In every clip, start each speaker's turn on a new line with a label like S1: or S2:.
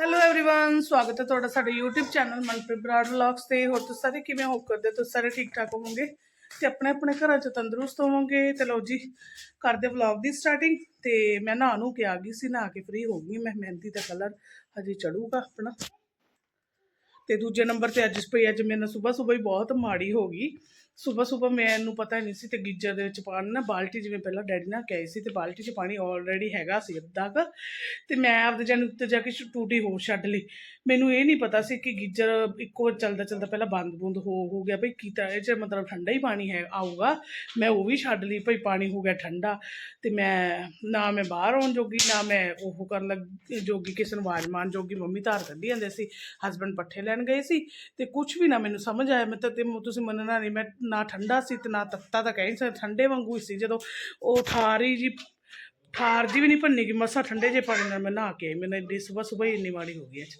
S1: Hello everyone ਸਵਾਗਤ ਹੈ ਤੁਹਾਡਾ ਸਾਡੇ YouTube channel Manpreet Brar vlogs ਤੇ ਹੋਰ ਤੁਸੀਂ ਸਾਰੇ ਕਿਵੇਂ ਹੋ ਕਰਦੇ ਤੁਸੀਂ ਸਾਰੇ ਠੀਕ ਠਾਕ ਹੋਵੋਗੇ ਤੇ ਆਪਣੇ ਆਪਣੇ ਘਰਾਂ 'ਚ ਤੰਦਰੁਸਤ ਹੋਵੋਗੇ ਤੇ ਲਓ ਜੀ ਕਰਦੇ ਵਲੌਗ ਦੀ ਸਟਾਰਟਿੰਗ ਤੇ ਮੈਂ ਨਹਾ ਨੂੰ ਕੇ ਆ ਗਈ ਸੀ ਨਹਾ ਕੇ ਫ੍ਰੀ ਹੋ ਗਈ ਮੈਂ ਮਹਿੰਦੀ ਦਾ ਕਲਰ ਹਜੇ ਚੜੂਗਾ ਆਪਣਾ ਤੇ ਦੂਜੇ ਨੰਬਰ ਤੇ ਅੱਜ ਪਈ ਅੱਜ ਮੇਰੇ ਨਾਲ ਸਵੇਰ ਸਵੇਰ ਹੀ ਬਹੁਤ ਮਾੜੀ ਹੋ ਗਈ ਸਵੇਰ ਸਵੇਰ ਮੈਨੂੰ ਪਤਾ ਹੀ ਨਹੀਂ ਸੀ ਤੇ ਗੀਜਰ ਦੇ ਵਿੱਚ ਪਾਣੀ ਨਾ ਬਾਲਟੀ ਜਿਵੇਂ ਪਹਿਲਾਂ ਡੈਡੀ ਨਾਲ ਕਹੀ ਸੀ ਤੇ ਬਾਲਟੀ 'ਚ ਪਾਣੀ ਆਲਰੇਡੀ ਹੈਗਾ ਸੀ ਅੱਧਾ ਕੁ ਤੇ ਮੈਂ ਆਪਦੇ ਜਾਨ ਉੱਤੇ ਜਾ ਕੇ ਸ਼- ਟੂਟੀ ਹੋਰ ਛੱਡ ਲਈ। ਮੈਨੂੰ ਇਹ ਨਹੀਂ ਪਤਾ ਸੀ ਕਿ ਗੀਜਰ ਇੱਕੋ ਚੱਲਦਾ ਚੱਲਦਾ ਪਹਿਲਾਂ ਬੰਦ ਬੁੰਦ ਹੋ ਹੋ ਗਿਆ ਭਈ ਕੀਤਾ ਇਹ 'ਚ ਮਤਲਬ ਠੰਡਾ ਹੀ ਪਾਣੀ ਹੈ, ਆਊਗਾ। ਮੈਂ ਉਹ ਵੀ ਛੱਡ ਲਈ ਭਈ ਪਾਣੀ ਹੋ ਗਿਆ ਠੰਡਾ ਤੇ ਮੈਂ ਨਾ ਮੈਂ ਬਾਹਰ ਆਉਣ ਜੋਗੀ, ਨਾ ਮੈਂ ਉਹ ਕਰਨ ਲੱਗ ਜੋਗੀ, ਕਿਸੇ ਨੂੰ ਆਵਾਜ਼ ਮਾਰਨ ਜੋਗੀ ਮੰਮੀ ਧਾਰ ਕੱਢੀ ਜਾਂਦੇ ਸੀ ਹਸਬੰਡ ਪੱਠੇ ਲੈਣ ਗਏ ਸੀ ਤੇ ਕੁਝ ਵੀ ਨਾ ਮੈਨੂੰ ਸਮਝ ਆਇਆ, ਮੈਂ ਤਾਂ ਤੇ ਤੁਸੀਂ ਮੰਨਣਾ ਨਹੀਂ, ਮੈਂ ਨਾ ਠੰਡਾ ਸੀ ਤੇ ਨਾ ਤੱਤਾ ਤਾਂ ਕਹਿ ਨਹੀਂ ਸਕਦਾ, ਠੰਡੇ ਵਾਂਗੂ ਹੀ ਸੀ। ਜਦੋਂ ਉਹ ਠਾਰੀ ਜੀ ਠਾਰ ਜੀ ਵੀ ਨਹੀਂ ਭੰਨੀ ਕਿ ਮਸਾ ਠੰਡੇ ਜੇ ਪਾਣੀ ਨਾਲ ਮੈਂ ਨਹਾ ਕੇ ਮੈਨੂੰ ਏਡੀ ਸਵੇਰ ਸਵੇਰ ਹੀ ਇੰਨੀ ਮਾੜੀ ਹੋ ਗਈ ਅੱਜ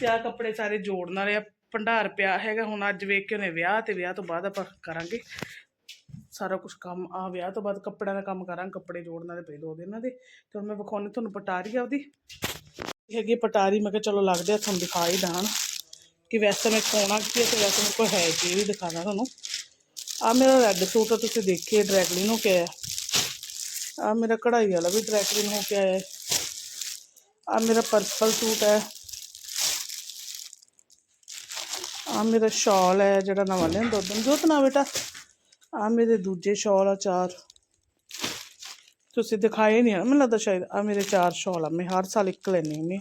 S1: ਤੇ ਆਹ ਕੱਪੜੇ ਸਾਰੇ ਜੋੜਨ ਵਾਲੇ ਆ, ਭੰਡਾਰ ਪਿਆ ਹੈਗਾ, ਹੁਣ ਅੱਜ ਵੇਖ ਕੇ ਉਹਨੇ ਵਿਆਹ ਤੇ ਵਿਆਹ ਤੋਂ ਬਾਅਦ ਆਪਾਂ ਕਰਾਂਗੇ। ਸਾਰਾ ਕੁਝ ਕੰਮ ਆ ਵਿਆਹ ਤੋਂ ਬਾਅਦ ਕੱਪੜਿਆਂ ਦਾ ਕੰਮ ਕਰਾਂ, ਕੱਪੜੇ ਜੋੜਨ ਵਾਲੇ ਪਏ ਦੋ ਦਿਨਾਂ ਦੇ। ਤੇ ਹੁਣ ਮੈਂ ਵਿਖਾਉਣੀ ਤੁਹਾਨੂੰ ਪਟਾਰੀ ਆ ਉਹਦੀ ਹੈਗੀ ਪਟਾਰੀ, ਮੈਂ ਕਿਹਾ ਚਲੋ ਲੱਗਦੇ ਆ, ਤੁਹਾਨੂੰ ਦਿਖਾ ਹੀ ਦਾਣ ਕਿ ਵੈਸੇ ਮੈਂ ਪਾਉਣਾ ਕੀ ਹੈ ਤੇ ਵੈਸੇ ਮੇਰੇ ਕੋਲ ਹੈ ਕੀ ਵੀ ਦਿਖਾਣਾ ਤੁਹਾਨੂੰ। ਆ ਮੇਰਾ ਰੈੱਡ ਸੂਟ ਆ, ਤੁਸੀਂ ਦੇਖੀਏ ਡਰੈਕਲਿਨ ਹੋ ਕੇ ਆਇਆ ਆ ਮੇਰਾ ਕਢਾਈ ਵਾਲਾ ਵੀ ਡਰੈਕਲਿਨ ਹੋ ਕੇ ਆਇਆ ਆ ਮੇਰਾ ਪਰਪਲ ਸੂਟ ਹੈ। ਆ ਮੇਰਾ ਸ਼ਾਲ ਹੈ, ਜਿਹੜਾ ਨਵਾਂ ਲਿਆਂਦਾ ਉਦੋਂ। ਜੋਤ ਨਾ ਬੇਟਾ, ਆ ਮੇਰੇ ਦੂਜੇ ਸ਼ਾਲ ਆ ਚਾਰ। ਤੁਸੀਂ ਦਿਖਾਏ ਨਹੀਂ ਨਾ ਮੈਨੂੰ ਲੱਗਦਾ ਸ਼ਾਇਦ ਆ ਮੇਰੇ ਚਾਰ ਸ਼ਾਲ ਆ। ਮੈਂ ਹਰ ਸਾਲ ਇੱਕ ਲੈਣੀ ਹੁੰਦੀ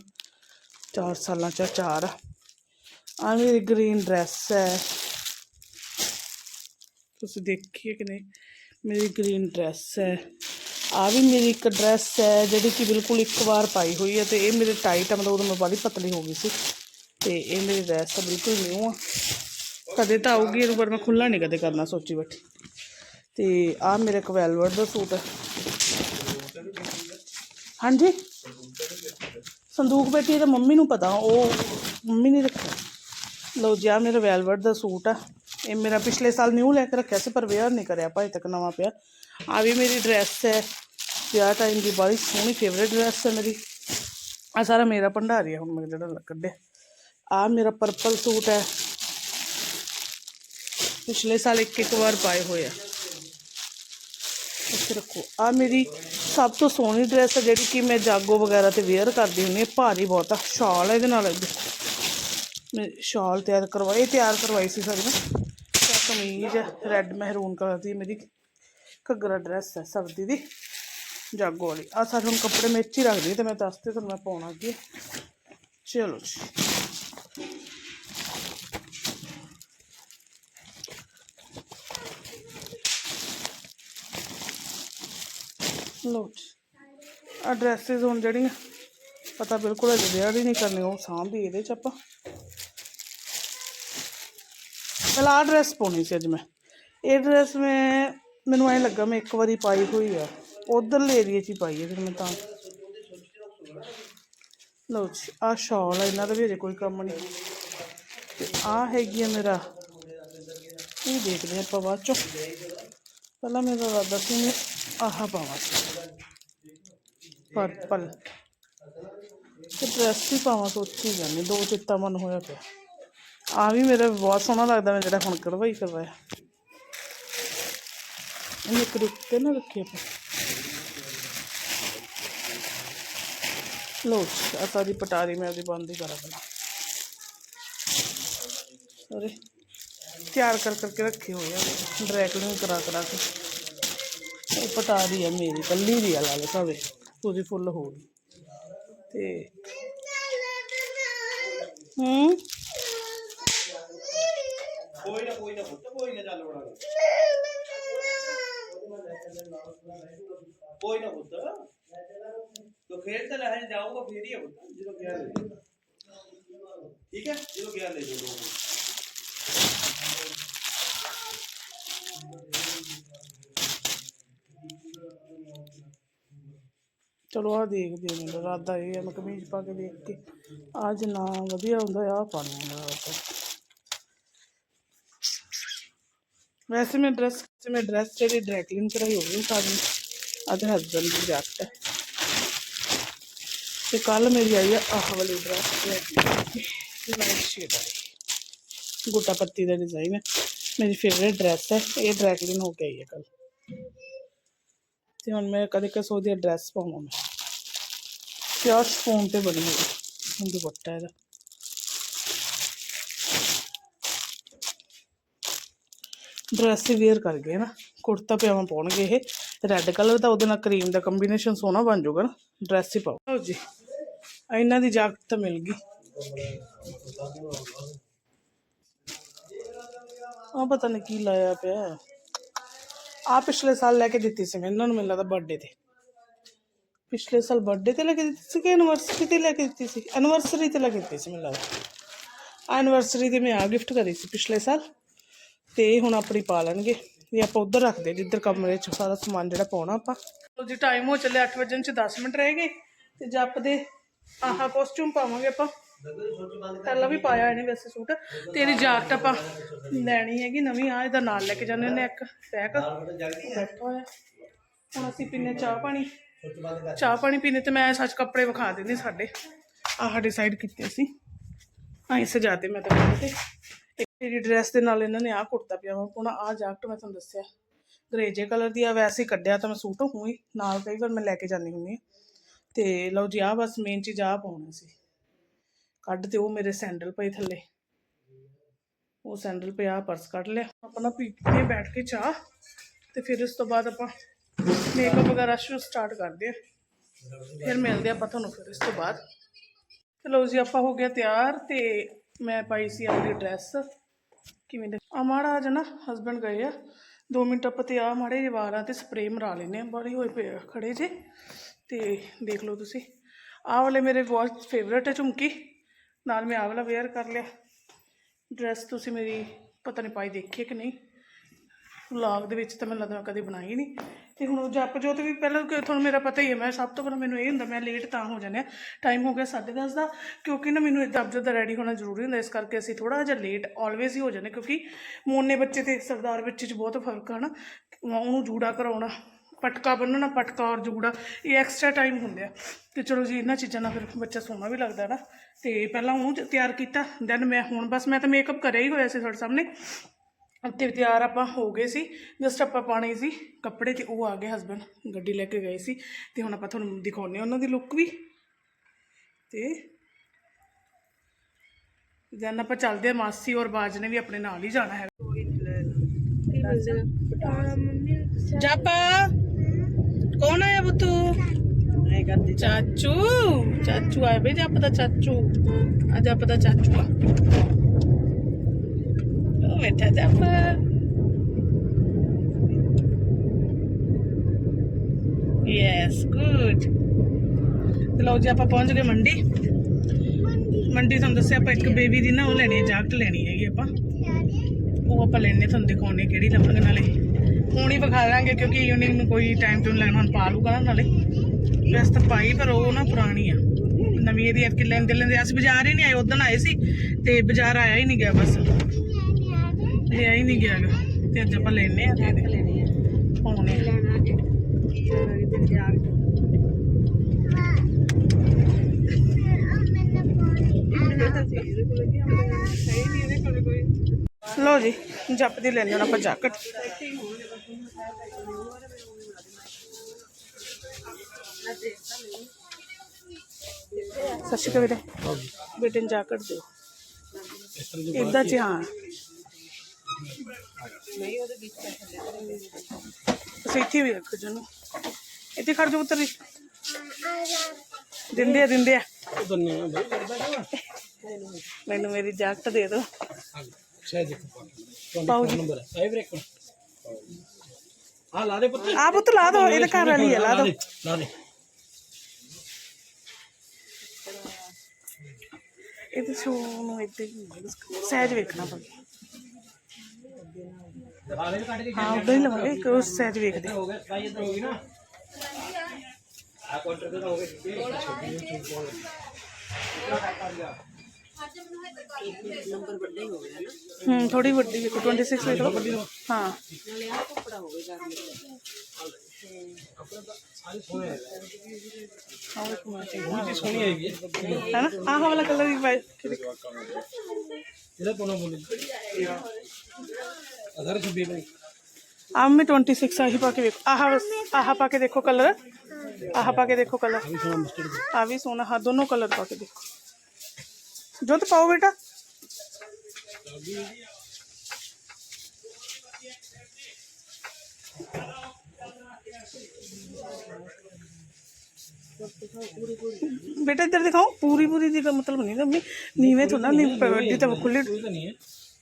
S1: ਚਾਰ ਸਾਲਾਂ ਚ ਚਾਰ। ਆ ਆ ਮੇਰੀ ਗ੍ਰੀਨ ਡਰੈਸ ਹੈ। ਤੁਸੀਂ ਦੇਖੀਏ ਕਿ ਨਹੀਂ? ਮੇਰੀ ਗ੍ਰੀਨ ਡਰੈਸ ਹੈ। ਆ ਵੀ ਮੇਰੀ ਇੱਕ ਡਰੈਸ ਹੈ ਜਿਹੜੀ ਕਿ ਬਿਲਕੁਲ ਇੱਕ ਵਾਰ ਪਾਈ ਹੋਈ ਹੈ ਤੇ ਇਹ ਮੇਰੇ ਟਾਈਟ ਆ, ਮਤਲਬ ਉਦੋਂ ਮੈਂ ਬੜੀ ਪਤਲੀ ਹੋ ਗਈ ਸੀ। ਤੇ ਇਹ ਮੇਰੀ ਡਰੈਸ ਤਾਂ ਬਿਲਕੁਲ ਨਿਊ ਆ। ਕਦੇ ਤਾਂ ਆਊਗੀ ਇਹਨੂੰ ਪਰ ਮੈਂ ਖੁੱਲਾ ਨਹੀਂ ਕਦੇ ਕਰਨਾ ਸੋਚੀ ਬੈਠੀ। ਤੇ ਆ ਮੇਰਾ ਇੱਕ ਵੈਲਵਟ ਦਾ ਸੂਟ ਹੈ। ਹਾਂਜੀ? ਸੰਦੂਕ ਬੇਟੀ ਤਾਂ ਮੰਮੀ ਨੂੰ ਪਤਾ, ਉਹ ਮੰਮੀ ਨੇ ਰੱਖਿਆ। ਲਓ ਜੀ, ਆਹ ਮੇਰਾ ਵੈਲਵਟ ਦਾ ਸੂਟ ਆ। ਇਹ ਮੇਰਾ ਪਿਛਲੇ ਸਾਲ ਨਿਊ ਲੈ ਕੇ ਰੱਖਿਆ ਸੀ, ਪਰ ਵੇਅਰ ਨਹੀਂ ਕਰਿਆ ਭਾਈ ਤੱਕ ਨਵਾਂ ਪਿਆ ਆ ਵੀ ਮੇਰੀ ਡਰੈਸ ਹੈ, ਵਿਆਹ ਟਾਈਮ ਦੀ ਬੜੀ ਸੋਹਣੀ ਫੇਵਰੇਟ ਡਰੈਸ ਹੈ ਮੇਰੀ। ਆ ਸਾਰਾ ਮੇਰਾ ਭੰਡਾਰੀ ਆ, ਹੁਣ ਮੈਂ ਜਿਹੜਾ ਕੱਢਿਆ। ਆ ਮੇਰਾ ਪਰਪਲ ਸੂਟ ਹੈ। ਪਿਛਲੇ ਸਾਲ ਇੱਕ ਇੱਕ ਵਾਰ ਪਾਏ ਹੋਏ ਆ। ਇੱਥੇ ਰੱਖੋ। ਆ ਮੇਰੀ ਸਭ ਤੋਂ ਸੋਹਣੀ ਡਰੈਸ ਹੈ ਜਿਹੜੀ ਕਿ ਮੈਂ ਜਾਗੋ ਵਗੈਰਾ ਤੇ ਵੇਅਰ ਕਰਦੀ ਹੁੰਦੀ ਹਾਂ। ਭਾਰੀ ਬਹੁਤ ਆ, ਸ਼ਾਲ ਇਹਦੇ ਨਾਲ। ਦੇਖੋ ਸ਼ਾਲ ਤਿਆਰ ਕਰਵਾਈ ਤਿਆਰ ਕਰਵਾਈ ਸੀ ਸਾਰੀ ਮੈਂ ਤੇ ਕਮੀਜ਼ ਰੈੱਡ, ਮਹਿਰੂਨ ਕਲਰ ਦੀ, ਮੇਰੀ ਘੱਗਰਾ ਡਰੈਸ ਹੈ ਸਰਦੀ ਦੀ, ਜਾਗੋ ਵਾਲੀ। ਆ ਸਾਰੇ ਹੁਣ ਕੱਪੜੇ ਮੈਂ ਇੱਥੇ ਹੀ ਰੱਖਦੀ ਤੇ ਮੈਂ ਦੱਸਦੇ ਤੁਹਾਨੂੰ ਮੈਂ ਪਾਉਣਾ ਅੱਗੇ ਚਲੋ ਜੀ। ਲਓ ਜੀ। ਆ ਡਰੈਸਿਸ ਹੁਣ ਜਿਹੜੀਆਂ, ਪਤਾ ਬਿਲਕੁਲ ਅਜੇ ਵਿਆਹ ਹੀ ਨਹੀਂ ਕਰਨੀ, ਉਹ ਸਾਂਭੀ ਇਹਦੇ ਚ ਆਪਾਂ। ਪਹਿਲਾਂ ਆਹ ਡਰੈਸ ਪਾਉਣੀ ਸੀ ਅੱਜ ਮੈਂ। ਇਹ ਡਰੈਸ ਮੈਂ, ਮੈਨੂੰ ਐਂ ਲੱਗਾ ਮੈਂ ਇੱਕ ਵਾਰੀ ਪਾਈ ਹੋਈ ਆ। ਉਧਰਲੇ ਏਰੀਏ 'ਚ ਹੀ ਪਾਈ ਹੈ ਫਿਰ ਮੈਂ ਤਾਂ। ਲਓ ਜੀ, ਆਹ ਸ਼ਾਲ ਆ, ਇਹਨਾਂ ਦਾ ਵੀ ਅਜੇ ਕੋਈ ਕੰਮ ਨਹੀਂ। ਤੇ ਆਹ ਹੈਗੀ ਆ ਮੇਰਾ। ਇਹ ਦੇਖਦੇ ਹਾਂ ਆਪਾਂ ਬਾਅਦ ਚੋਂ। ਪਹਿਲਾਂ ਮੇਰਾ ਇਰਾਦਾ ਸੀ ਮੈਂ ਆਹ ਪਾਵਾਂ। ਪਰਪਲ ਤੇ ਡਰੈਸ ਹੀ ਪਾਵਾਂ, ਸੋਚੀ ਜਾਂਦੀ ਦੋ ਚਿੱਤਾ ਮਨ ਹੋਇਆ ਪਿਆ। ਆ ਵੀ ਮੇਰਾ ਬਹੁਤ ਸੋਹਣਾ ਲੱਗਦਾ ਮੈਂ ਜਿਹੜਾ ਹੁਣ ਕਢਵਾਈ ਕਰਵਾਇਆ। ਇਹਨੇ ਇੱਕ ਰੁੱਕ ਤੇ ਨਾ ਰੱਖੀ ਆਪਾਂ। ਲੋ ਆ ਸਾਰੀ ਪਟਾਰੀ ਮੈਂ ਉਹਦੀ ਬੰਦ ਹੀ ਕਰਾਂ ਪਹਿਲਾਂ ਸਾਰੇ ਤਿਆਰ ਕਰ ਕਰਕੇ ਰੱਖੇ ਹੋਏ ਆ। ਡਰੈਕਲਿੰਗ ਕਰਾ ਕਰਾ ਕੇ। ਇਹ ਪਟਾਰੀ ਹੈ ਮੇਰੀ ਕੱਲੀ ਦੀ ਆ ਲਾ ਲਓ ਸਾਵੇ ਪੂਰੀ ਫੁੱਲ ਹੋ ਗਈ। ਤੇ ਹੂੰ?
S2: ਕੋਈ ਨਾ ਕੋਈ ਨਾ ਪੁੱਤ ਕੋਈ ਨਾ ਚੱਲ ਵੜਾਂਗੇ ਕੋਈ ਨਾ ਪੁੱਤ ਤੋ ਖੇਡ ਤਾਂ ਲੈ ਜਾਊਗਾ ਫੇਰ ਹੀ ਆ ਪੁੱਤ ਜਦੋਂ ਗਿਆ ਲੈ ਜਾਊਗਾ। ਠੀਕ ਹੈ ਜਦੋਂ ਗਿਆ ਲੈ ਜਾਊਗਾ
S1: ਚਲੋ ਆ ਦੇਖਦੇ ਹਾਂ ਮੇਰਾ ਇਰਾਦਾ ਇਹ ਹੈ ਮੈਂ ਕਮੀਜ਼ ਪਾ ਕੇ ਦੇਖ ਕੇ ਅੱਜ ਨਾ ਵਧੀਆ ਹੁੰਦਾ ਆ ਪਾਣੀ ਮੇਰਾ ਇਰਾਦਾ ਵੈਸੇ ਮੈਂ ਡਰੈਸ ਮੈਂ ਡਰੈਸ ਜਿਹੜੀ ਡਰੈਕਲਿੰਗ ਕਰਾਈ ਹੋਈ ਉਹ ਸਾਰੀ ਹਸਬੰਡ ਦੀ ਜੈਕਟ ਤੇ ਕੱਲ ਮੇਰੀ ਆਈ ਆ ਆਹ ਵਾਲੀ ਡਰੈਸ ਲਾਈਟ ਸ਼ੇਡ ਵਾਲੀ। ਗੁੱਟਾ ਪੱਤੀ ਦਾ ਡਿਜ਼ਾਈਨ ਹੈ। ਮੇਰੀ ਫੇਵਰੇਟ ਡਰੈਸ ਹੈ। ਇਹ ਡਰਾਈ ਹੋ ਕੇ ਆਈ ਹੈ ਕੱਲ ਤੇ ਹੁਣ ਮੈਂ ਕਦੇ ਕਦੇ ਸੋਚਦੀ ਡਰੈਸ ਪਾਵਾਂ ਮੈਂ ਪਿਓਰ ਸਪੂਨ ਤੇ ਬਣੀ ਹੋਈ। ਦੁਪੱਟਾ ਇਹਦਾ। ਡਰੈਸ ਹੀ ਵੇਅਰ ਕਰ ਗਏ ਨਾ। ਕੁੜਤਾ ਪਜਾਮਾ ਪਾਉਣਗੇ ਇਹ। ਰੈੱਡ ਕਲਰ ਦਾ ਉਹਦੇ ਨਾਲ ਕਰੀਮ ਦਾ ਕੰਬੀਨੇਸ਼ਨ ਸੋਹਣਾ ਬਣ ਜਾਊਗਾ ਨਾ। ਡਰੈਸ ਹੀ ਪਾਓ। ਲਓ ਜੀ ਇਹਨਾਂ ਦੀ ਜਾਕਟ ਤਾਂ ਮਿਲ ਗਈ। ਆ ਪਤਾ ਨਹੀਂ ਕੀ ਲਾਇਆ ਪਿਆ ਆ ਪਿਛਲੇ ਸਾਲ ਲੈ ਕੇ ਦਿੱਤੀ ਸੀ ਮੈਂ। ਇਹਨਾਂ ਨੂੰ ਮੈਨੂੰ ਲੱਗਦਾ ਬਰਥਡੇ ਤੇ। ਪਿਛਲੇ ਸਾਲ ਬਰਥਡੇ ਤੇ ਲੈ ਕੇ ਦਿੱਤੀ ਸੀ ਕਿ ਐਨਵਰਸਰੀ ਤੇ ਲੈ ਕੇ ਦਿੱਤੀ ਸੀ? ਐਨਵਰਸਰੀ ਤੇ ਲੈ ਕੇ ਦਿੱਤੀ ਸੀ ਮੈਨੂੰ ਲੱਗਦਾ। ਐਨਵਰਸਰੀ ਤੇ ਮੈਂ ਆ ਗਿਫਟ ਕਰੀ ਸੀ ਪਿਛਲੇ ਸਾਲ। ਤੇ ਇਹ ਹੁਣ ਆਪਣੀ ਪਾ ਲੈਣਗੇ। ਵੀ ਆਪਾਂ ਉਧਰ ਰੱਖਦੇ ਜਿੱਧਰ ਕਮਰੇ 'ਚ ਸਾਰਾ ਸਮਾਨ ਜਿਹੜਾ ਪਾਉਣਾ ਆਪਾਂ। ਲਓ ਜੀ ਟਾਈਮ ਹੋ ਚੱਲਿਆ 8 ਵਜੇ ਚ 10 ਮਿੰਟ ਰਹਿ ਗਏ। ਤੇ ਜੱਪ ਦੇ ਆਹਾ ਕੋਸਟਿਊਮ ਪਾਵਾਂਗੇ ਆਪਾਂ। ਪਹਿਲਾਂ ਵੀ ਪਾਇਆ ਇਹਨੇ ਵੈਸੇ ਸੂਟ। ਤੇ ਇਹਦੀ ਜਾਕਟ ਆਪਾਂ ਲੈਣੀ ਹੈਗੀ ਨਵੀਂ ਆ ਇਹਦਾ ਨਾਲ ਲੈ ਕੇ ਜਾਂਦੇ ਨੇ ਇੱਕ ਬੈਗ ਬੈਠਾ ਹੋਇਆ। ਹੁਣ ਅਸੀਂ ਪੀਨੇ ਚਾਹ ਪਾਣੀ। ਚਾਹ ਪਾਣੀ ਪੀਨੇ ਤੇ ਮੈਂ ਸੱਚ ਕੱਪੜੇ ਵਿਖਾ ਦਿੰਦੀ ਸਾਡੇ। ਆਹ ਡਿਸਾਈਡ ਕੀਤੇ ਸੀ ਆਈ ਸਜਾਤੇ ਮੈਂ ਤਾਂ ਕੱਪੜੇ ਤੇ ਡਰੈਸ ਦੇ ਨਾਲ ਇਹਨਾਂ ਨੇ ਆਹ ਕੁੜਤਾ ਪਜਾਮਾ ਪਾਉਣਾ, ਆਹ ਜਾਕਟ ਮੈਂ ਤੁਹਾਨੂੰ ਦੱਸਿਆ। ਗ੍ਰੇਜੇ ਕਲਰ ਦੀ ਆ, ਵੈਸੇ ਕੱਢਿਆ ਤਾਂ ਮੈਂ ਸੂਟ ਹੂੰ, ਨਾਲ ਕਈ ਵਾਰ ਮੈਂ ਲੈ ਕੇ ਜਾਂਦੀ ਹੁੰਦੀ ਹਾਂ। ਤੇ ਲਓ ਜੀ, ਆਹ ਬਸ ਮੇਨ ਚੀਜ਼ ਆਹ ਪਾਉਣੀ ਸੀ। ਕੱਢ ਤੇ ਉਹ ਮੇਰੇ ਸੈਂਡਲ ਪਏ ਥੱਲੇ। ਉਹ ਸੈਂਡਲ ਪਿਆ ਪਰਸ ਕੱਢ ਲਿਆ। ਆਪਣਾ ਪੀ ਕੇ ਬੈਠ ਕੇ ਚਾਹ, ਤੇ ਫਿਰ ਉਸ ਤੋਂ ਬਾਅਦ ਆਪਾਂ ਮੇਕਅਪ ਵਗੈਰਾ ਸ਼ੁਰੂ ਸਟਾਰਟ ਕਰਦੇ ਆ ਫਿਰ ਮਿਲਦੇ ਆਪਾਂ ਤੁਹਾਨੂੰ ਫਿਰ ਇਸ ਤੋਂ ਬਾਅਦ। ਤੇ ਲਓ ਜੀ, ਆਪਾਂ ਹੋ ਗਿਆ ਤਿਆਰ, ਤੇ ਮੈਂ ਪਾਈ ਸੀ ਆਪਣੀ ਡਰੈਸ ਕਿਵੇਂ ਦੇ ਆ ਮਾੜਾ ਜਿਹਾ ਨਾ ਹਸਬੰਡ ਗਏ ਆ। 2 ਮਿੰਟ ਆਪਾਂ ਤੇ ਆ ਮਾੜੇ ਜਿਹੇ ਵਾਲਾਂ ਤੇ ਸਪਰੇਅ ਮਰਾ ਲੈਨੇ ਆ ਬੜੇ ਹੋਏ ਪਏ ਆ ਖੜੇ ਜੇ। ਤੇ ਦੇਖ ਲਓ ਤੁਸੀਂ। ਆਹ ਵਾਲੇ ਮੇਰੇ ਬਹੁਤ ਫੇਵਰਟ ਹੈ ਝੁਮਕੀ। ਨਾਲ ਮੈਂ ਆਹ ਵਾਲਾ ਵੇਅਰ ਕਰ ਲਿਆ। ਡਰੈਸ ਤੁਸੀਂ ਮੇਰੀ ਪਤਾ ਨਹੀਂ ਪਾਈ ਦੇਖੀ ਕਿ ਨਹੀਂ। ਵਲੌਗ ਦੇ ਵਿੱਚ ਤਾਂ ਮੈਨੂੰ ਲੱਗਦਾ ਕਦੇ ਬਣਾਈ ਨਹੀਂ ਤੇ ਹੁਣ ਉਹ ਜਪ ਜੋਤ ਵੀ ਪਹਿਲਾਂ ਕਿ ਤੁਹਾਨੂੰ ਮੇਰਾ ਪਤਾ ਹੀ ਹੈ, ਮੈਂ ਸਭ ਤੋਂ ਪਹਿਲਾਂ ਮੈਨੂੰ ਇਹ ਹੁੰਦਾ, ਮੈਂ ਲੇਟ ਤਾਂ ਹੋ ਜਾਂਦੇ ਟਾਈਮ ਹੋ ਗਿਆ 10:30 ਦਾ, ਕਿਉਂਕਿ ਨਾ ਮੈਨੂੰ ਇਦਾਂ ਜਦ ਦਾ ਰੈਡੀ ਹੋਣਾ ਜ਼ਰੂਰੀ ਹੁੰਦਾ, ਇਸ ਕਰਕੇ ਅਸੀਂ ਥੋੜਾ ਜਿਹਾ ਲੇਟ ਆਲਵੇਜ਼ ਹੀ ਹੋ ਜਾਂਦੇ ਕਿਉਂਕਿ ਮੋਨੇ ਬੱਚੇ ਤੇ ਸਰਦਾਰ ਬੱਚੇ 'ਚ ਬਹੁਤ ਫ਼ਰਕ ਹੈ ਨਾ, ਉਹਨੂੰ ਜੂੜਾ ਕਰਾਉਣਾ, ਪਟਕਾ ਬੰਨਣਾ ਪਟਕਾ ਔਰ ਜੂੜਾ, ਇਹ ਐਕਸਟਰਾ ਟਾਈਮ ਹੁੰਦੇ ਆ। ਤੇ ਚਲੋ ਜੀ, ਇਹਨਾਂ ਚੀਜ਼ਾਂ ਨਾਲ ਫਿਰ ਬੱਚਾ ਸੋਹਣਾ ਵੀ ਲੱਗਦਾ ਨਾ। ਤੇ ਪਹਿਲਾਂ ਉਹਨੂੰ ਤਿਆਰ ਕੀਤਾ ਦੈਨ ਮੈਂ ਹੁਣ ਬਸ ਮੈਂ ਤਾਂ ਮੇਕਅਪ ਕਰਿਆ ਹੀ ਹੋਇਆ ਸੀ ਤੁਹਾਡੇ ਸਾਹਮਣੇ। ਤੇ ਤਿਆਰ ਆਪਾਂ ਹੋ ਗਏ ਸੀ ਜਸਟ ਆਪਾਂ ਪਾਣੇ ਸੀ, ਕੱਪੜੇ ਤੇ ਉਹ ਆ ਗਏ ਹਸਬੰਡ ਗੱਡੀ ਲੈ ਕੇ ਗਏ ਸੀ, ਤੇ ਹੁਣ ਆਪਾਂ ਤੁਹਾਨੂੰ ਦਿਖਾਉਂਦੇ ਉਹਨਾਂ ਦੀ ਲੁੱਕ ਵੀ। ਤੇ ਜਨ ਆਪਾਂ ਚੱਲਦੇ ਆ ਮਾਸੀ ਔਰ ਬਾਜ ਨੇ ਵੀ ਆਪਣੇ ਨਾਲ ਹੀ ਜਾਣਾ ਹੈ ਜਪ, ਕੌਣ ਆਇਆ ਬੁੱਤੂ ਚਾਚੂ ਚਾਚੂ ਆਇਆ ਬੇ ਜਪ ਦਾ ਚਾਚੂ। ਆ ਜਪ ਦਾ ਚਾਚੂ ਆ। ਬੈਠਾ ਜਪ ਯੈਸ ਗੁੱਡ ਲਓ ਜੀ, ਆਪਾਂ ਪਹੁੰਚ ਗਏ ਮੰਡੀ। ਮੰਡੀ ਤੁਹਾਨੂੰ ਦੱਸਿਆ ਆਪਾਂ ਇੱਕ ਬੇਬੀ ਦੀ ਨਾ ਉਹ ਲੈਣੀ ਹੈ, ਜਾਕਟ ਲੈਣੀ ਹੈਗੀ ਆਪਾਂ। ਉਹ ਆਪਾਂ ਲੈਣੇ ਤੁਹਾਨੂੰ ਦਿਖਾਉਣੇ ਕਿਹੜੀ ਲਵਾਂਗੇ ਨਾਲੇ। ਹੁਣ ਹੀ ਵਿਖਾ ਦਾਂਗੇ ਕਿਉਂਕਿ ਈਵਨਿੰਗ ਨੂੰ ਕੋਈ ਟਾਈਮ ਟੂ ਲੈਣਾ ਹੁਣ ਪਾ ਲੂਗਾ ਨਾਲੇ। ਵੈਸੇ ਤਾਂ ਪਾਈ, ਪਰ ਉਹ ਨਾ ਪੁਰਾਣੀ ਆ। ਨਵੀਂ ਇਹਦੀ ਐਤਕੀ ਲੈਂਦੇ ਲੈਂਦੇ ਅਸੀਂ ਬਾਜ਼ਾਰ ਹੀ ਨਹੀਂ ਆਏ, ਉਦੋਂ ਆਏ ਸੀ ਤੇ ਬਾਜ਼ਾਰ ਆਇਆ ਹੀ ਨਹੀਂ ਗਿਆ ਬਸ। ਲਿਆ ਹੀ ਨਹੀਂ ਗਿਆ ਗਾ। ਤੇ ਅੱਜ ਆਪਾਂ ਲੈਣੇ ਆ ਤੇ ਲੈਣੇ ਆ। ਪਾਉਣੇ ਲੋ ਜੀ ਜੱਪ ਦੀ ਲੈਣੇ ਹੁਣ ਆਪਾਂ ਜਾਕਟ। ਸਤਿ ਸ਼੍ਰੀ ਅਕਾਲ ਬੇਟੇ ਨੂੰ ਜਾਕਟ ਦਿਓ। ਇਦਾਂ ਚ ਹਾਂ। ਅਸੀਂ ਇੱਥੇ ਵੀ ਰੱਖ ਜਨੂੰ। ਇੱਥੇ ਖੜ ਜਾ ਉੱਤਰ ਵੀ ਦਿੰਦੇ ਆ ਦਿੰਦੇ ਆ। ਮੈਨੂੰ ਮੇਰੀ ਜਾਕਟ ਦੇ ਦਿਓ। ਪਾਓ ਜੀ।
S2: ਹਾਂ ਲਾ ਦੇ ਪੁੱਤ
S1: ਆ ਪੁੱਤ, ਲਾ ਦੋ ਇਹਦੇ ਘਰ ਵਾਲੀ ਆ, ਲਾ ਦੋ।
S2: ਲਾ ਦੇ
S1: ਇਹਦੇ ਸ਼ੋ ਨੂੰ ਇੱਥੇ ਸਹਿਜ ਵੇਖਣਾ ਪਊ
S2: ਲਾ ਦੇ ਕੱਢ ਕੇ
S1: ਹਾਂ ਉਦਾਂ ਹੀ ਲਵਾਂਗੇ ਇੱਕ ਉਹ ਸਹਿਜ ਵੇਖਦੇ
S2: ਹੋ ਗਿਆ ਸਫ਼ਾਈ ਇੱਧਰ ਹੋ ਗਈ ਨਾ ਆ ਕਾਊਂਟਰ ਤੇ ਤਾਂ ਹੋ ਗਏ
S3: ਨੰਬਰ ਵੱਡਾ ਹੀ ਹੋ ਗਿਆ ਨਾ
S1: ਹੂੰ ਥੋੜੀ ਵੱਡੀ ਵੇਖੋ 26 ਵੇਖ ਲਓ ਹਾਂ
S3: ਨਾਲੇ ਆ ਕੱਪੜਾ ਹੋਵੇਗਾ
S2: ਇਹ ਸੋਹਣੀ ਹੈਗੀ
S1: आम में ट्वेंटी सिक्स आही पाके देखो। आहा आहा पाके देखो
S2: कलर। आहा पाके
S1: देखो कलर। आवी सोना हाँ दोनों कलर पाके देखो। जो तो पाओ बेटा। बेटा इधर दिखाओ पूरी पूरी दिखा मतलब नहीं मम्मी नीवे तो ना नहीं खुले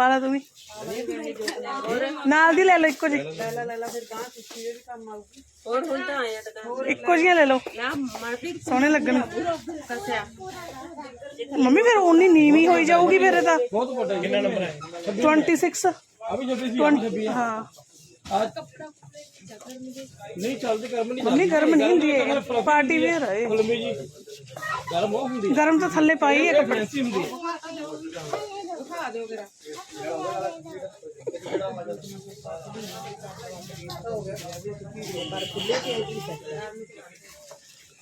S2: ਪਾ ਲਾ ਨਾਲ ਦੀ ਲੈ ਲਓ ਇੱਕੋ ਜੀ
S1: ਲੈ
S2: ਲੈ
S1: ਲੈ ਲੈ ਫਿਰ ਗਾਂ ਤੁਸੀਂ ਇਹ ਵੀ ਕੰਮ ਆਊਗੀ
S3: ਹੋਰ ਹੁਣ ਤਾਂ ਆਇਆ ਤਾਂ
S1: ਇੱਕੋ ਜੀਆਂ ਲੈ
S3: ਲਓ। ਨਾ
S1: ਮਰਦੀ ਸੋਹਣੇ
S3: ਲੱਗਣ।
S1: ਮੰਮੀ ਫਿਰ ਉਨੀ ਨੀਵੀਂ ਹੋਈ ਜਾਊਗੀ ਫਿਰ ਤਾਂ।
S2: ਬਹੁਤ ਵੱਡਾ ਕਿੰਨਾ ਨੰਬਰ ਹੈ
S1: 26
S2: ਆ ਵੀ ਜਦੋਂ 26
S1: ਹਾਂ।
S2: ਆ ਨਹੀਂ ਚੱਲਦੇ ਕਰਮ ਨਹੀਂ
S1: ਮੰਮੀ ਗਰਮ ਨਹੀਂ ਹੁੰਦੀ ਹੈ ਪਾਰਟੀ ਵੇਅਰ ਹੈ ਇਹ।
S2: ਫੁਲਮੀ ਜੀ ਗਰਮ ਉਹ ਹੁੰਦੀ
S1: ਗਰਮ ਤਾਂ ਥੱਲੇ ਪਾਈ ਹੈ
S2: ਹੈ ਫੈਂਸੀ ਹੁੰਦੀ ਹੈ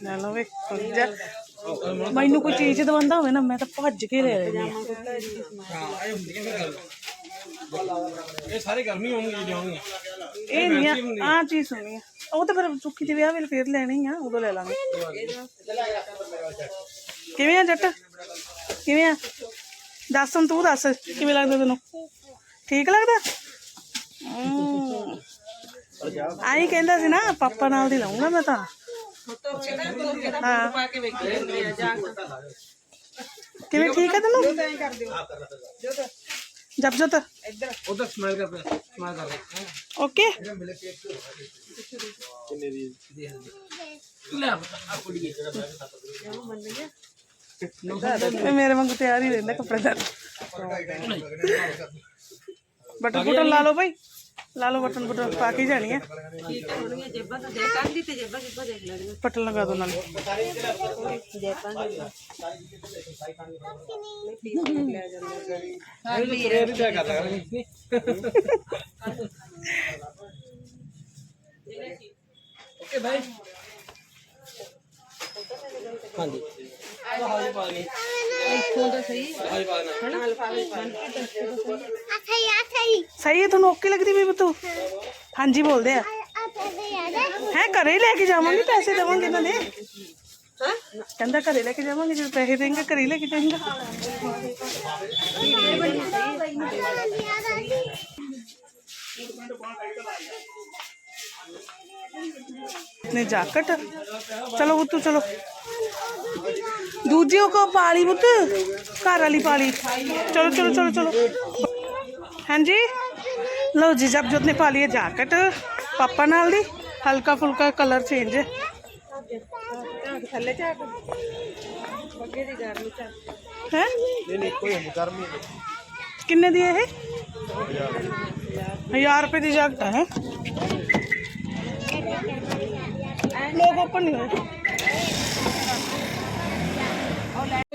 S1: ਲੈ ਲਓ ਵੇ ਜਾ। ਮੈਨੂੰ ਕੋਈ ਚੀਜ਼ ਦਵਾਉਂਦਾ ਹੋਵੇ ਨਾ ਮੈਂ ਤਾਂ ਭੱਜ ਕੇ ਲੈ ਲੈਂਦੀ ਹਾਂ।
S2: ਇਹ ਸਾਰੇ ਗਰਮੀ ਹੋਣਗੇ ਜੀ ਹੋਣਗੇ
S1: ਇਹ ਨਹੀਂ ਆ ਚੀਜ਼ ਸੁਣੀ ਆ। ਉਹ ਤਾਂ ਫਿਰ ਚੁੱਕੀ ਦੇ ਵਿਆਹ ਵੇਲੇ ਫੇਰ ਲੈਣੀ ਆ ਉਦੋਂ ਲੈ ਲਾਂਗੇ। ਕਿਵੇਂ ਆ ਜੱਟ? ਕਿਵੇਂ ਆ? ਦੱਸ ਹੁਣ ਤੂੰ ਦੱਸ ਕਿਵੇਂ ਲੱਗਦਾ ਤੈਨੂੰ? ਠੀਕ ਲੱਗਦਾ? ਹਮ। ਆਈ ਕਹਿੰਦਾ ਸੀ ਨਾ ਪਾਪਾ ਨਾਲ ਦੀ ਲਾਉਂਗਾ ਮੈਂ ਤਾਂ। ਕਿਵੇਂ ਠੀਕ ਹੈ ਤੈਨੂੰ? ਜਪ ਜਤ
S2: ਉਧਰ ਸਮਾਈਲ ਕਰ ਪਿਆ ਸਮਾਈਲ ਕਰ। ਰਿਹਾ
S1: ਓਕੇ
S2: ਕਿੰਨੇ ਦੀ ਲੈ ਆ ਕੁੜੀਏ
S1: ਇਹ ਮੇਰੇ ਵਾਂਗੂ ਤਿਆਰ ਹੀ ਰਹਿੰਦਾ ਕੱਪੜੇ ਦਾ ਬਟਨ ਬਟਨ ਲਾ ਲਓ ਭਾਈ ਲਾ ਲਓ ਬਟਨ ਬਟਨ ਪਾ ਕੇ ਹੀ ਜਾਣੀ ਹੈ
S3: ਠੀਕ ਹੋਣਗੀਆਂ ਜੇਬਾਂ ਤਾਂ ਦੇਖ ਕੰਦੀ ਤੇ ਜੇਬਾਂ ਜੇਬਾਂ ਦੇਖ ਲੈਣੀਆਂ
S1: ਬਟਨ ਲਗਾ ਦੋ ਨਾਲੇ।
S3: ਜੇਬਾਂ ਦੇ ਲੈ ਜਾਂਦੇ
S2: ਇਹ ਵੀ ਪਿਆ ਕਰ ਲਾਂਗੇ ਓਕੇ ਬਾਈ ਹਾਂਜੀ। ਹਾਜੀ ਪਾ ਲਈ
S3: ਇੱਥੋਂ ਤਾਂ ਸਹੀ
S2: ਹਾਜੀ ਪਾ ਲੈਣਾ
S3: ਹਨਾ ਅਲਫਾਬੇ ਬਣ
S1: ਸਹੀ ਹੈ ਤੁਹਾਨੂੰ ਓਕੇ ਲੱਗਦੀ ਵੀ ਤੂੰ ਹਾਂਜੀ ਬੋਲਦੇ ਆ ਹੈ ਘਰੇ ਹੀ ਲੈ ਕੇ ਜਾਵਾਂਗੇ ਪੈਸੇ ਦੇਵਾਂਗੇ ਇਹਨਾਂ ਦੇ ਕਹਿੰਦਾ ਘਰੇ ਲੈ ਕੇ ਜਾਵਾਂਗੇ ਜਦੋਂ ਪੈਸੇ ਦੇਂਗੇ ਘਰੇ ਹੀ ਲੈ ਕੇ ਜਾਏਗਾ ਨੇ ਜਾਕਟ ਚਲੋ ਬੁੱਤੂ ਚਲੋ ਦੂਜੀ ਉਹ ਕੋ ਪਾਲੀ ਬੁੱਤ ਘਰ ਵਾਲੀ ਪਾਲੀ ਚਲੋ ਚਲੋ ਚਲੋ ਚਲੋ ਹਾਂਜੀ ਲਓ ਜੀ ਜਬ ਜੋਤ ਨੇ ਪਾ ਲਈ ਹੈ ਜੈਕਟ ਪਾਪਾ ਨਾਲ ਦੀ ਹਲਕਾ ਫੁਲਕਾ ਕਲਰ ਚੇਂਜ ਹੈ
S3: ਥੱਲੇ ਝਾਕ ਅੱਗੇ ਦੀ ਗਰਮੀ ਚ
S1: ਹੈ
S2: ਨਹੀਂ ਨਹੀਂ ਕੋਈ ਨਹੀਂ ਗਰਮੀ
S1: ਕਿੰਨੇ ਦੀ ਹੈ ਇਹ 1000 ਰੁਪਏ ਦੀ ਜੈਕਟ ਹੈ ਲੋਕ ਓਪਨ ਨਹੀਂ ਹੋਏ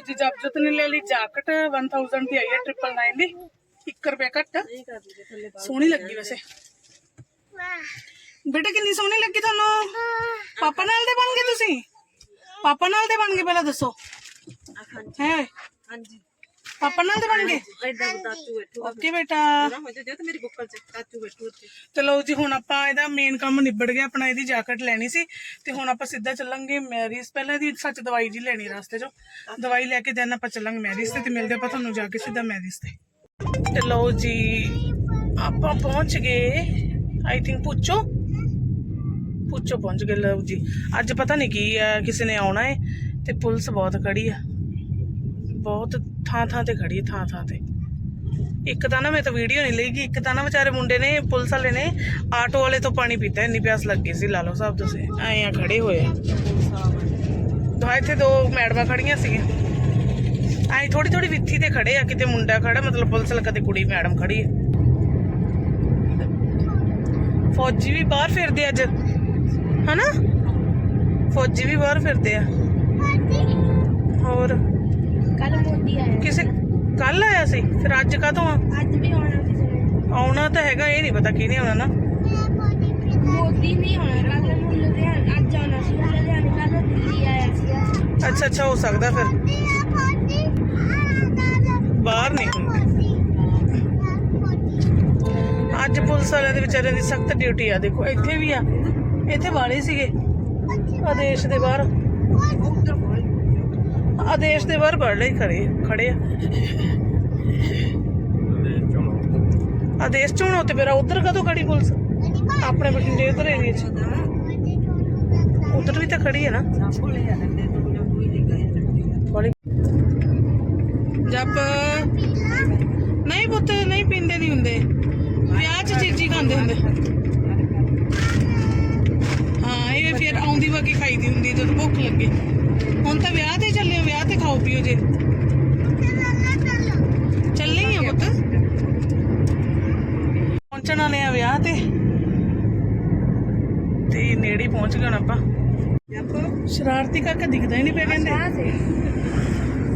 S1: ਜੀ ਜਬ ਜੋਤ ਨੇ ਲੈ ਲਈ ਜੈਕਟ 1000 ਦੀ ਆਈ ਹੈ 999 ਦੀ। 1 ਰੁਪਏ ਘੱਟ। ਸੋਹਣੀ ਲੱਗੀ ਵੈਸੇ। ਬੇਟਾ ਕਿੰਨੀ ਸੋਹਣੀ ਲੱਗੀ ਤੁਹਾਨੂੰ? ਪਾਪਾ ਨਾਲ ਦੇ ਬਣ ਗਏ ਤੁਸੀਂ? ਪਾਪਾ ਨਾਲ ਦੇ ਬਣ ਗਏ ਪਹਿਲਾਂ ਦੱਸੋ। ਹੈ?
S3: ਹਾਂਜੀ।
S1: ਪਾਪਾ ਨਾਲ ਦੇ ਬਣ ਗਏ
S3: ਬੈਠੂ
S1: ਓਕੇ ਬੇਟਾ।
S3: ਨਾ ਹੋ ਜਾ ਤੇ ਮੇਰੀ ਬੁੱਕਲ ਚ ਤਾਚੂ ਬੈਠੂ ਉੱਤੇ
S1: ਚਲੋ ਜੀ ਹੁਣ ਆਪਾਂ ਇਹਦਾ ਮੇਨ ਕੰਮ ਨਿਬੜ ਗਿਆ ਆਪਣਾ ਇਹਦੀ ਜੈਕਟ ਲੈਣੀ ਸੀ। ਤੇ ਹੁਣ ਆਪਾਂ ਸਿੱਧਾ ਚੱਲਾਂਗੇ ਮੈਰਿਜ ਪਹਿਲਾਂ ਦੀ ਸੱਚ ਦਵਾਈ ਜੀ ਲੈਣੀ ਰਸਤੇ 'ਚੋਂ। ਦਵਾਈ ਲੈ ਕੇ ਦੇਨ ਆਪਾਂ ਚੱਲਾਂਗੇ ਮੈਰਿਜ ਤੇ ਤੇ ਮਿਲਦੇ ਆਪਾਂ ਤੁਹਾਨੂੰ ਜਾ ਕੇ ਸਿੱਧਾ ਮੈਰਿਜ ਤੇ। ਤੇ ਲਓ ਜੀ ਆਪਾਂ ਪਹੁੰਚ ਗਏ। ਆਈ ਥਿੰਕ ਪੁੱਛੋ। ਪੁੱਛੋ ਪਹੁੰਚ ਗਏ ਲਓ ਜੀ। ਅੱਜ ਪਤਾ ਨਹੀਂ ਕੀ ਆ ਕਿਸੇ ਨੇ ਆਉਣਾ ਹੈ ਤੇ ਪੁਲਿਸ ਬਹੁਤ ਖੜੀ ਆ। ਬਹੁਤ ਥਾਂ ਥਾਂ ਤੇ ਖੜੀ ਹੈ ਥਾਂ ਥਾਂ ਤੇ ਇੱਕ ਤਾਂ ਨਾ ਮੈਂ ਤਾਂ ਵੀਡੀਓ ਨਹੀਂ ਲਈਗੀ ਇੱਕ ਤਾਂ ਨਾ ਵਿਚਾਰੇ ਮੁੰਡੇ ਨੇ ਪੁਲਿਸ ਵਾਲੇ ਨੇ ਆਟੋ ਵਾਲੇ ਤੋਂ ਪਾਣੀ ਪੀਤਾ ਇੰਨੀ ਪਿਆਸ ਲੱਗੀ ਸੀ ਲਾ ਲਓ ਸਾਹਿਬ ਤੁਸੀਂ ਐਂ ਆ ਖੜੇ ਹੋਏ ਆ ਦੋ ਇੱਥੇ ਦੋ ਮੈਡਮਾਂ ਖੜੀਆਂ ਸੀਗੀਆਂ ਐਂ ਥੋੜੀ ਥੋੜੀ ਵਿੱਥੀ ਤੇ ਖੜੇ ਆ ਕਿਤੇ ਮੁੰਡਾ ਖੜਾ ਮਤਲਬ ਪੁਲਿਸ ਵਾਲਾ ਕਦੇ ਕੁੜੀ ਮੈਡਮ ਖੜੀ ਹੈ ਫੌਜੀ ਵੀ ਬਾਹਰ ਫਿਰਦੇ ਅੱਜ ਹਨਾ ਫੌਜੀ ਵੀ ਬਾਹਰ ਫਿਰਦੇ ਆ ਹੋਰ
S4: ਕੱਲ ਮੋਦੀ ਆਇਆ
S1: ਕਿਸੇ ਕੱਲ ਆਇਆ ਸੀ? ਫਿਰ ਅੱਜ ਕਾਹਤੋਂ ਆ?
S4: ਅੱਜ ਵੀ ਆਉਣਾ ਕਿਸੇ ਨੇ
S1: ਆਉਣਾ ਤਾਂ ਹੈਗਾ ਇਹ ਨਹੀਂ ਪਤਾ ਕਿਹਨੇ ਆਉਣਾ ਨਾ।
S4: ਮੋਦੀ ਨਹੀਂ ਆਉਣਾ ਕੱਲ ਨੂੰ ਲੁਧਿਆਣਾ ਅੱਜ ਆਉਣਾ ਸੀ ਲੁਧਿਆਣੇ ਕੱਲ ਦਿੱਲੀ ਆਇਆ ਸੀ
S1: ਅੱਛਾ ਅੱਛਾ ਹੋ ਸਕਦਾ ਫਿਰ। ਬਾਹਰ ਨਹੀਂ ਹੁੰਦੇ ਅੱਜ ਪੁਲਿਸ ਵਾਲਿਆਂ ਦੇ ਵਿਚਾਰਿਆਂ ਦੀ ਸਖਤ ਡਿਊਟੀ ਆ ਦੇਖੋ ਇੱਥੇ ਵੀ ਆ। ਇੱਥੇ ਵਾਲੇ ਸੀਗੇ। ਆਦੇਸ਼ ਦੇ ਬਾਹਰ। ਆਦੇਸ਼ ਦੇ ਬਾਹਰ ਬੜ ਲਈ ਖੜੇ ਖੜੇ ਆ। ਆਦੇਸ਼ ਚੋਂ ਤੇ ਮੇਰਾ ਉਧਰ ਕਦੋਂ ਖੜੀ ਪੁਲਿਸ? ਆਪਣੇ ਬਠਿੰਡੇ ਉਧਰ ਏਰੀਏ ਚ ਉਧਰ ਵੀ ਤਾਂ ਖੜੀ ਹੈ ਨਾ। ਜਪ। ਨਹੀਂ ਪੁੱਤ, ਨਹੀਂ ਪੀਂਦੇ ਨਹੀਂ ਹੁੰਦੇ। ਵਿਆਹ 'ਚ ਚੀਜ਼ੀ ਖਾਂਦੇ ਹੁੰਦੇ। ਹਾਂ, ਇਹ ਫਿਰ ਆਉਂਦੀ ਵਾਕੀ ਖਾਈਦੀ ਹੁੰਦੀ ਜਦੋਂ ਭੁੱਖ ਲੱਗੇ। ਹੁਣ ਤਾਂ ਵਿਆਹ ਤੇ ਚੱਲੇ ਹੋ, ਵਿਆਹ ਤੇ ਖਾਓ ਪੀਓ ਜੇ। ਚੱਲੇ ਹੀ ਆ ਪੁੱਤ। ਪਹੁੰਚਣ ਵਾਲੇ ਆ ਵਿਆਹ ਤੇ। ਤੇ ਨੇੜੇ ਪਹੁੰਚ ਗਏ ਹੁਣ ਆਪਾਂ। ਸ਼ਰਾਰਤੀ ਕਾਕਾ ਦਿਖਦਾ ਹੀ ਨਹੀਂ ਪਿਆ ਕਹਿੰਦੇ।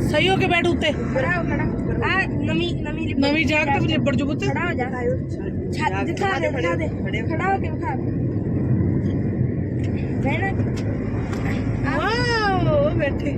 S1: ਸਹੀ ਹੋ ਕੇ ਬੈਠ ਉੱਤੇ।
S4: ਖੜਾ ਹੋ ਖੜਾ। ਆ ਨਵੀਂ ਨਵੀਂ
S1: ਨਵੀਂ ਜਾਕਟ ਵੀ ਲਿਬੜ ਜੂ ਪੁੱਤ।
S4: ਖੜਾ ਹੋ ਜਾ। ਛੱਤ ਦਿਖਾ ਦੇ ਦਿਖਾ ਦੇ। ਖੜਾ ਹੋ ਕੇ ਬਹਿਣਾ।
S1: ਵਾਓ ਬੈਠੇ।